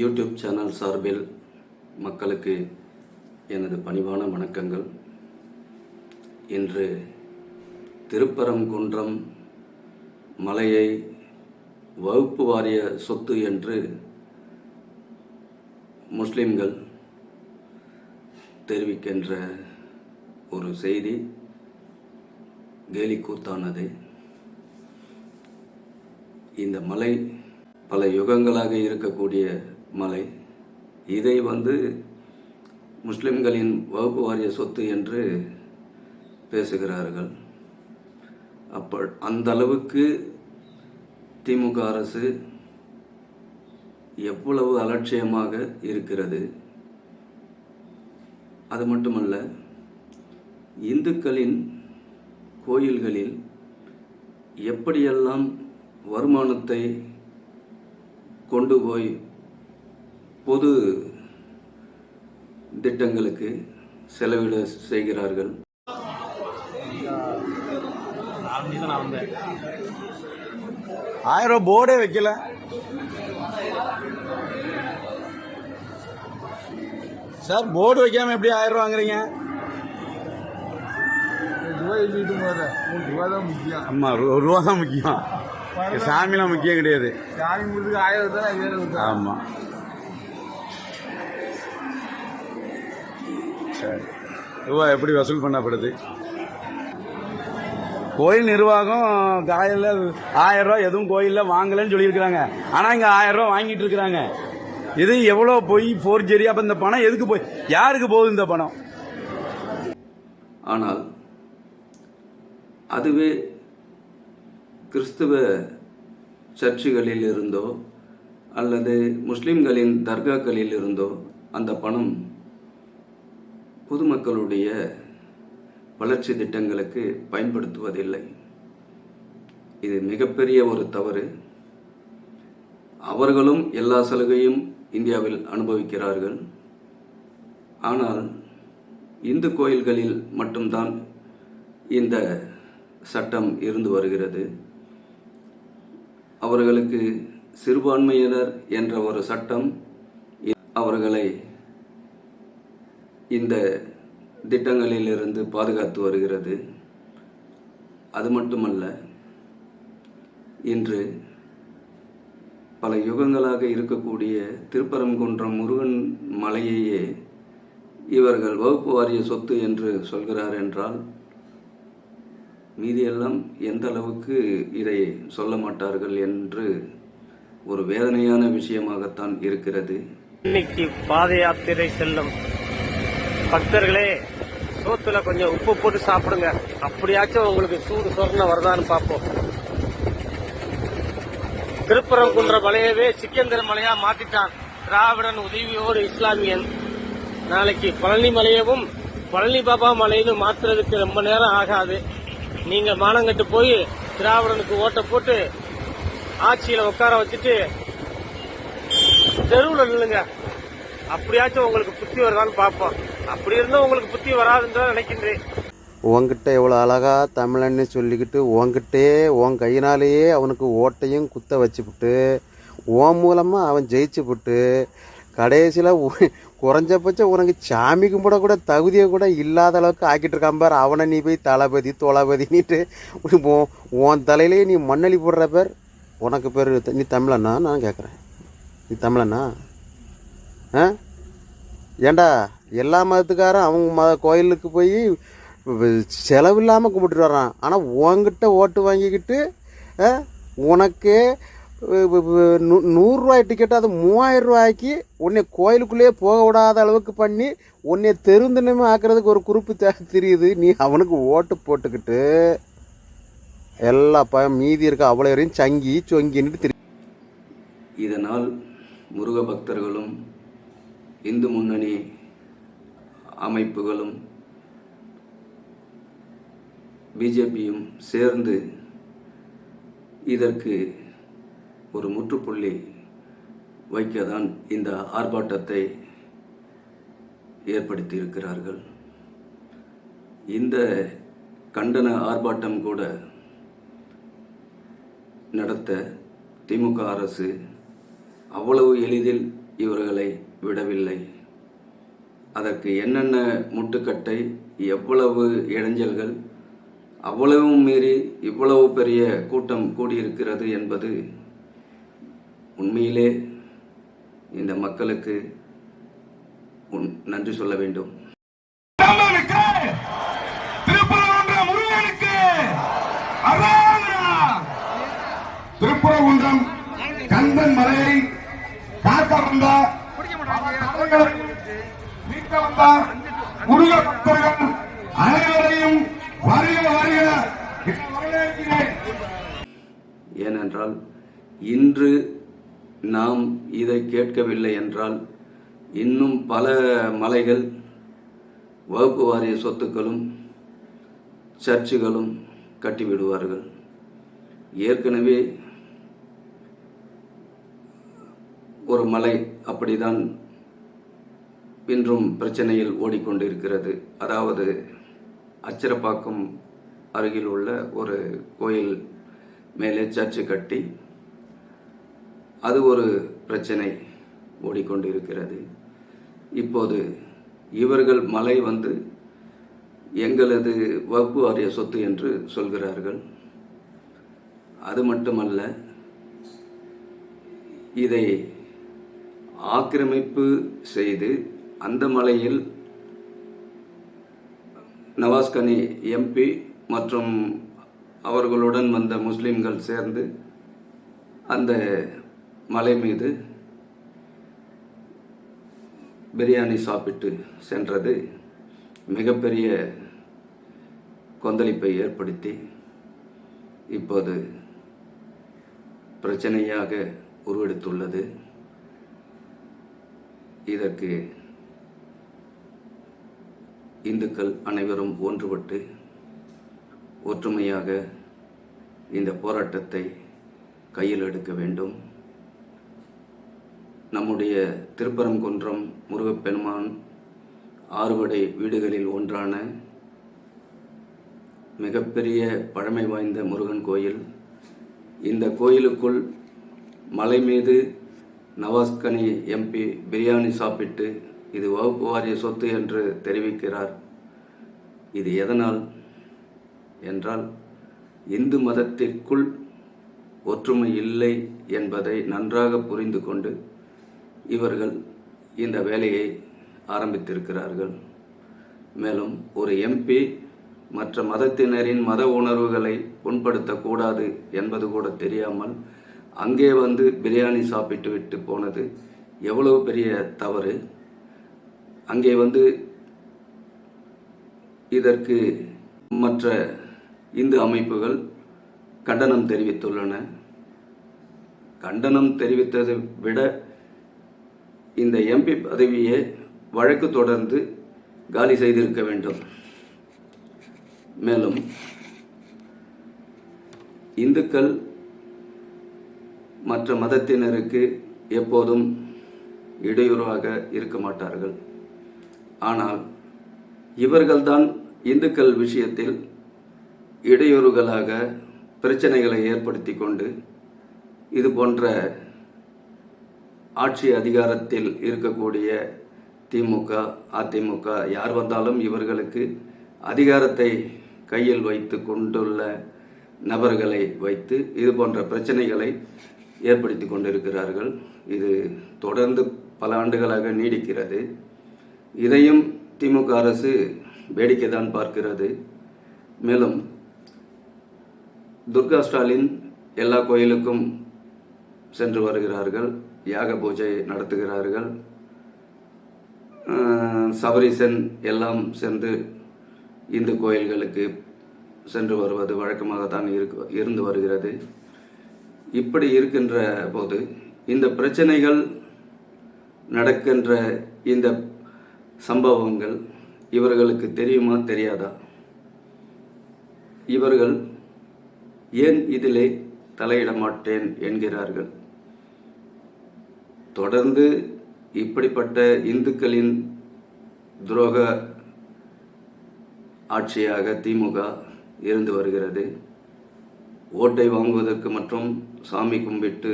YouTube channel சார்பில் மக்களுக்கு எனது பணிவான வணக்கங்கள். இன்று திருப்பரங்குன்றம் மலையை வகுப்பு வாரிய சொத்து என்று முஸ்லிம்கள் தெரிவிக்கின்ற ஒரு செய்தி கேலிக்கூத்தானது. இந்த மலை பல யுகங்களாக இருக்கக்கூடிய மலை. இதை வந்து முஸ்லிம்களின் வகுப்பு வாரிய சொத்து என்று பேசுகிறார்கள். அப்ப அந்த அளவுக்கு திமுக அரசு எவ்வளவு அலட்சியமாக இருக்கிறது. அது மட்டுமல்ல இந்துக்களின் கோயில்களில் எப்படியெல்லாம் வருமானத்தை கொண்டு போய் பொது திட்டங்களுக்கு செலவிட செய்கிறார்கள். ஆயிரம் ரூபாய் போர்டே வைக்கல. சார் போர்டு வைக்காம எப்படி ஆயிரம் வாங்குறீங்க? ஆமா ரூபா தான் முக்கியம். சாமிலாம் முக்கியம் கிடையாது. சாமி ஆயிரம் ஆமா. ரூபா எப்படி வசூல் பண்ணப்படுது? கோயில் நிர்வாகம் காலையில் ஆயிரம் ரூபா எதுவும் கோயிலில் வாங்கலைன்னு சொல்லியிருக்கிறாங்க. ஆனால் இங்கே ஆயிரம் ரூபா வாங்கிட்டு இருக்கிறாங்க. இது எவ்வளோ போய் ஃபோர்ஜரி அப்போ இந்த பணம் எதுக்கு போய் யாருக்கு போகுது இந்த பணம்? ஆனால் அதுவே கிறிஸ்துவ சர்ச்சுகளில் இருந்தோ அல்லது முஸ்லிம்களின் தர்காக்களில் இருந்தோ அந்த பணம் பொதுமக்களுடைய வளர்ச்சி திட்டங்களுக்கு பயன்படுத்துவதில்லை. இது மிகப்பெரிய ஒரு தவறு. அவர்களும் எல்லா சலுகையும் இந்தியாவில் அனுபவிக்கிறார்கள். ஆனால் இந்து கோயில்களில் மட்டும்தான் இந்த சட்டம் இருந்து வருகிறது. அவர்களுக்கு சிறுபான்மையினர் என்ற ஒரு சட்டம் அவர்களை இந்த திட்டங்களிலிருந்து பாதுகாத்து வருகிறது. அது மட்டுமல்ல இன்று பல யுகங்களாக இருக்கக்கூடிய திருப்பரங்குன்றம் முருகன் மலையையே இவர்கள் வகுப்பு வாரிய சொத்து என்று சொல்கிறார் என்றால் மீதியெல்லாம் எந்த அளவுக்கு இதை சொல்ல மாட்டார்கள் என்று ஒரு வேதனையான விஷயமாகத்தான் இருக்கிறது. இன்னைக்கு பாத யாத்திரை செல்லும் பக்தர்களே சோத்துல கொஞ்சம் உப்பு போட்டு சாப்பிடுங்க. அப்படியாச்சும் உங்களுக்கு சூடு சொரணை வருதான்னு பார்ப்போம். திருப்பரங்குன்ற மலையவே சிக்கந்தர மலையா மாத்திட்டான். திராவிடன் உதவியோடு இஸ்லாமியன். நாளைக்கு பழனி மலையவும் பழனி பாபா மலையிலும் மாத்துறதுக்கு ரொம்ப நேரம் ஆகாது. நீங்க மானங்கட்டு போய் திராவிடனுக்கு ஓட்ட போட்டு ஆட்சியில உட்கார வச்சுட்டு தெருவில் நில்லுங்க. அப்படியாச்சும் உங்களுக்கு புத்தி வருதான்னு பார்ப்போம். அப்படி இருந்தால் உங்களுக்கு புத்தி வராதுன்னு தான் நினைக்கின்றேன். உன்கிட்ட எவ்வளோ அழகா தமிழன்னு சொல்லிக்கிட்டு உன்கிட்டே உன் கையினாலேயே அவனுக்கு ஓட்டையும் குத்த வச்சுப்புட்டு உன் மூலமாக அவன் ஜெயிச்சுப்புட்டு கடைசியில் குறைஞ்சபட்சம் உனக்கு சாமி கும்பிட கூட தகுதியை கூட இல்லாத அளவுக்கு ஆக்கிட்டு இருக்கான் பார். அவனை நீ போய் தளபதி தொளபதினிட்டு உன் உன் தலையிலேயே நீ மண்ணளி போடுற பேர். உனக்கு பேர் நீ தமிழண்ணா? நான் கேட்குறேன் நீ தமிழண்ணா? ஆ? ஏண்டா எல்லா மதத்துக்காரும் அவங்க மத கோயிலுக்கு போய் செலவு இல்லாமல் கும்பிட்டுட்டு வர்றான். ஆனால் உன்கிட்ட ஓட்டு வாங்கிக்கிட்டு உனக்கு உனக்கே நூ- நூறுரூவாய் டிக்கெட் அது மூவாயிரம் ரூபாய்க்கு உன்னை கோயிலுக்குள்ளேயே போக விடாத அளவுக்கு பண்ணி உன்னை தெருந்தினமே ஆக்குறதுக்கு ஒரு குறிப்பு தெரியுது. நீ அவனுக்கு ஓட்டு போட்டுக்கிட்டு எல்லா ப மீதி இருக்க அவ்வளோ வரையும் சங்கி சொங்கின்னுட்டு தெரியும் இதனால் முருக பக்தர்களும் இந்து முன்னணி அமைப்புகளும் பிஜேபியும் சேர்ந்து இதற்கு ஒரு முற்றுப்புள்ளி வைக்க தான் இந்த ஆர்ப்பாட்டத்தை ஏற்படுத்தியிருக்கிறார்கள். இந்த கண்டன ஆர்ப்பாட்டம் கூட நடத்த திமுக அரசு அவ்வளவு எளிதில் இவர்களை விடவில்லை. அதற்கு என்னென்ன முட்டுக்கட்டை எவ்வளவு இடைஞ்சல்கள் அவ்வளவும் மீறி இவ்வளவு பெரிய கூட்டம் கூடியிருக்கிறது என்பது உண்மையிலே இந்த மக்களுக்கு உன் நன்றி சொல்ல வேண்டும். ராமனுக்கு திருப்பரங்குன்ற கந்தன் மலையை காக்க வந்தார் மீட்க முருக பக்தர்கள் அனைவரையும் வருக வருக ஏனென்றால் இன்று நாம் இதை கேட்கவில்லை என்றால் இன்னும் பல மலைகள் வகுப்பு வாரிய சொத்துக்களும் சர்ச்சுகளும் கட்டிவிடுவார்கள். ஏற்கனவே ஒரு மலை அப்படிதான் இன்றும் பிரச்சனையில் ஓடிக்கொண்டிருக்கிறது. அதாவது அச்சிரப்பாக்கம் அருகில் உள்ள ஒரு கோயில் மேலே சர்ச்சு கட்டி அது ஒரு பிரச்சனை ஓடிக்கொண்டிருக்கிறது. இப்போது இவர்கள் மலை வந்து எங்களது வகுப்பு வாரிய சொத்து என்று சொல்கிறார்கள். அது மட்டுமல்ல இதை ஆக்கிரமிப்பு செய்து அந்த மலையில் நவாஸ்கனி எம்பி மற்றும் அவர்களுடன் வந்த முஸ்லிம்கள் சேர்ந்து அந்த மலை மீது பிரியாணி சாப்பிட்டு சென்றது. மிகப்பெரிய கொந்தளிப்பை ஏற்படுத்தி இப்போது பிரச்சனையாக உருவெடுத்துள்ளது. இதற்கு இந்துக்கள் அனைவரும் ஒன்றுபட்டு ஒற்றுமையாக இந்த போராட்டத்தை கையில் எடுக்க வேண்டும். நம்முடைய திருப்பரங்குன்றம் முருகப்பெருமான் ஆறுபடை வீடுகளில் ஒன்றான மிகப்பெரிய பழமை வாய்ந்த முருகன் கோயில். இந்த கோயிலுக்குள் மலை மீது நவாஸ்கனி எம்பி பிரியாணி சாப்பிட்டு இது வகுப்பு வாரிய சொத்து என்று தெரிவிக்கிறார். இது எதனால்? என்றால் இந்து மதத்திற்குள் ஒற்றுமை இல்லை என்பதை நன்றாக புரிந்து கொண்டு இவர்கள் இந்த வேலையை ஆரம்பித்திருக்கிறார்கள். மேலும் ஒரு எம்பி மற்ற மதத்தினரின் மத உணர்வுகளை புண்படுத்தக்கூடாது என்பது கூட தெரியாமல் அங்கே வந்து பிரியாணி சாப்பிட்டு விட்டு போனது எவ்வளவு பெரிய தவறு. அங்கே வந்து இதற்கு மற்ற இந்து அமைப்புகள் கண்டனம் தெரிவித்துள்ளன. கண்டனம் தெரிவித்ததை விட இந்த எம்பி பதவியை வழக்கு தொடர்ந்து காலி செய்திருக்க வேண்டும். மேலும் இந்துக்கள் மற்ற மதத்தினருக்கு எப்போதும் இடையூறாக இருக்க மாட்டார்கள். ஆனால் இவர்கள்தான் இந்துக்கள் விஷயத்தில் இடையூறுகளாக பிரச்சனைகளை ஏற்படுத்தி கொண்டு இது போன்ற ஆட்சி அதிகாரத்தில் இருக்கக்கூடிய திமுக அதிமுக யார் வந்தாலும் இவர்களுக்கு அதிகாரத்தை கையில் வைத்து கொண்டுள்ள நபர்களை வைத்து இது போன்ற பிரச்சனைகளை ஏற்படுத்தி கொண்டிருக்கிறார்கள். இது தொடர்ந்து பல ஆண்டுகளாக நீடிக்கிறது. இதையும் திமுக அரசு வேடிக்கை தான் பார்க்கிறது. மேலும் துர்கா ஸ்டாலின் எல்லா கோயிலுக்கும் சென்று வருகிறார்கள். யாக பூஜை நடத்துகிறார்கள். சபரிசன் எல்லாம் சென்று இந்து கோயில்களுக்கு சென்று வருவது வழக்கமாகத்தான் இருக்கு இருந்து வருகிறது. இப்படி இருக்கின்ற போது இந்த பிரச்சனைகள் நடக்கின்ற இந்த சம்பவங்கள் இவர்களுக்கு தெரியுமா தெரியாதா? இவர்கள் ஏன் இதிலே தலையிட மாட்டேன் என்கிறார்கள்? தொடர்ந்து இப்படிப்பட்ட இந்துக்களின் துரோக ஆட்சியாக திமுக இருந்து வருகிறது. ஓட்டை வாங்குவதற்கு மற்றும் சாமி கும்பிட்டு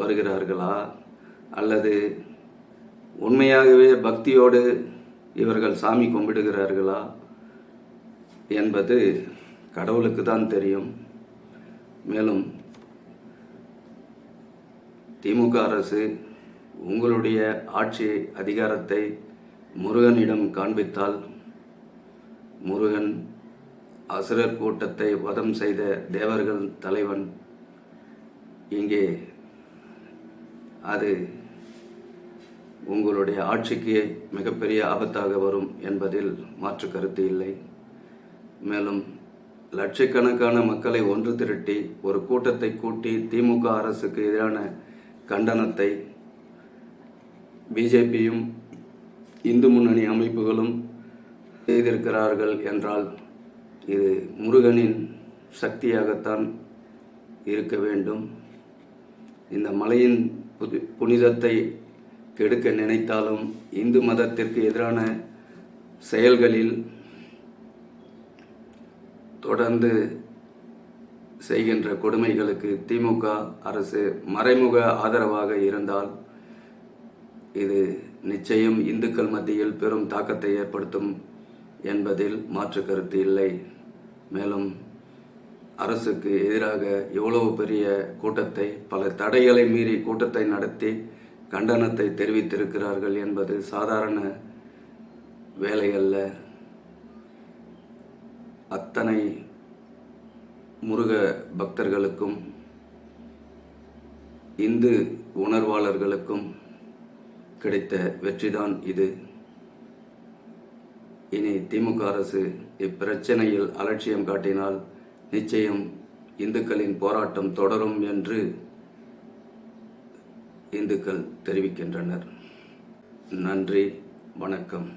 வருகிறார்களா? அல்லது உண்மையாகவே பக்தியோடு இவர்கள் சாமி கும்பிடுகிறார்களா? என்பது கடவுளுக்கு தான் தெரியும். மேலும் திமுக அரசு உங்களுடைய ஆட்சி அதிகாரத்தை முருகனிடம் காண்பித்தால் முருகன் அசுரர் கூட்டத்தை வதம் செய்த தேவர்கள் தலைவன் இங்கே. அது உங்களுடைய ஆட்சிக்கு மிகப்பெரிய ஆபத்தாக வரும் என்பதில் மாற்று கருத்து இல்லை. மேலும் லட்சக்கணக்கான மக்களை ஒன்று திரட்டி ஒரு கூட்டத்தை கூட்டி திமுக அரசுக்கு எதிரான கண்டனத்தை பிஜேபியும் இந்து முன்னணி அமைப்புகளும் செய்திருக்கிறார்கள் என்றால் இது முருகனின் சக்தியாகத்தான் இருக்க வேண்டும். இந்த மலையின் புது புனிதத்தை கெடுக்க நினைத்தாலும் இந்து மதத்திற்கு எதிரான செயல்களில் தொடர்ந்து செய்கின்ற கொடுமைகளுக்கு திமுக அரசு மறைமுக ஆதரவாக இருந்தால் இது நிச்சயம் இந்துக்கள் மத்தியில் பெரும் தாக்கத்தை ஏற்படுத்தும் என்பதில் மாற்று கருத்து இல்லை. மேலும் அரசுக்கு எதிராக இவ்வளவு பெரிய கூட்டத்தை பல தடைகளை மீறி கூட்டத்தை நடத்தி கண்டனத்தை தெரிவித்திருக்கிறார்கள் என்பது சாதாரண வேலையல்ல. அத்தனை முருக பக்தர்களுக்கும் இந்து உணர்வாளர்களுக்கும் கிடைத்த வெற்றிதான் இது. இனி திமுக அரசு இப்பிரச்சனையில் அலட்சியம் காட்டினால் நிச்சயம் இந்துக்களின் போராட்டம் தொடரும் என்று இந்துக்கள் தெரிவிக்கின்றனர். நன்றி வணக்கம்.